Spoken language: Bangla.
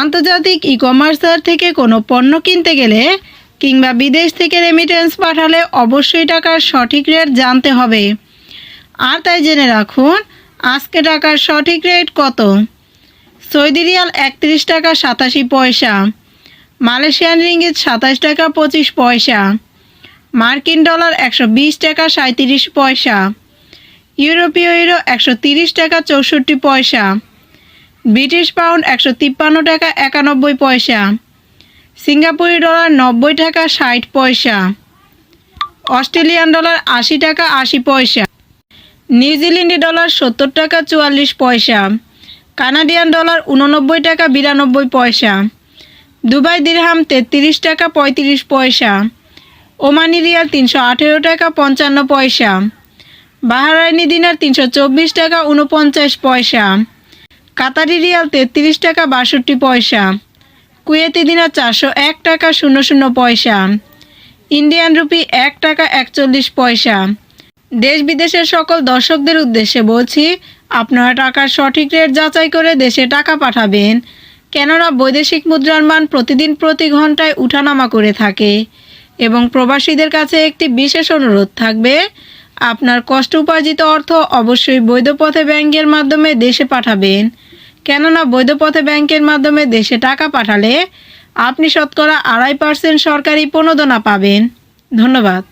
আন্তর্জাতিক ই কমার্সার থেকে কোনো পণ্য কিনতে গেলে কিংবা বিদেশ থেকে রেমিটেন্স পাঠালে অবশ্যই টাকার সঠিক রেট জানতে হবে। আর তাই জেনে রাখুন, আজকে টাকার সঠিক রেট কত? সৌদি রিয়াল একত্রিশ টাকা সাতাশি পয়সা, মালয়েশিয়ান রিঙ্গিত সাতাশ টাকা পঁচিশ পয়সা, মার্কিন ডলার একশো বিশ টাকা সাঁত্রিশ পয়সা, ইউরোপীয় ইউরো একশো তিরিশ টাকা চৌষট্টি পয়সা। ব্রিটিশ পাউন্ড একশো তিপ্পান্ন টাকা একানব্বই পয়সা। সিঙ্গাপুরি ডলার নব্বই টাকা ষাট পয়সা। অস্ট্রেলিয়ান ডলার আশি টাকা আশি পয়সা। নিউজিল্যান্ডি ডলার সত্তর টাকা চুয়াল্লিশ পয়সা। কানাডিয়ান ডলার উননব্বই টাকা বিরানব্বই পয়সা। দুবাই দিরহাম তেত্রিশ টাকা পঁয়ত্রিশ পয়সা। ওমানি রিয়াল তিনশো আঠেরো টাকা পঞ্চান্ন পয়সা। বাহারাইনি দিনার তিনশো চব্বিশ টাকা উনপঞ্চাশ পয়সা। কাতারি রিয়াল তেত্রিশ টাকা বাষট্টি পয়সা। কুয়েতি দিনা চারশো এক টাকা শূন্য শূন্য পয়সা। ইন্ডিয়ান রুপি এক টাকা একচল্লিশ পয়সা। দেশ বিদেশের সকল দর্শকদের উদ্দেশ্যে বলছি, আপনারা টাকার সঠিক রেট যাচাই করে দেশে টাকা পাঠাবেন। কেননা বৈদেশিক মুদ্রার মান প্রতিদিন প্রতি ঘন্টায় উঠানামা করে থাকে। এবং প্রবাসীদের কাছে একটি বিশেষ অনুরোধ থাকবে আপনার কষ্ট উপার্জিত অর্থ অবশ্যই বৈধ পথে ব্যাংকের মাধ্যমে দেশে পাঠাবেন। কেননা বৈধ পথে ব্যাংকের মাধ্যমে দেশে টাকা পাঠালে আপনি শতকরা আড়াই পার্সেন্ট সরকারি প্রণোদনা পাবেন। ধন্যবাদ।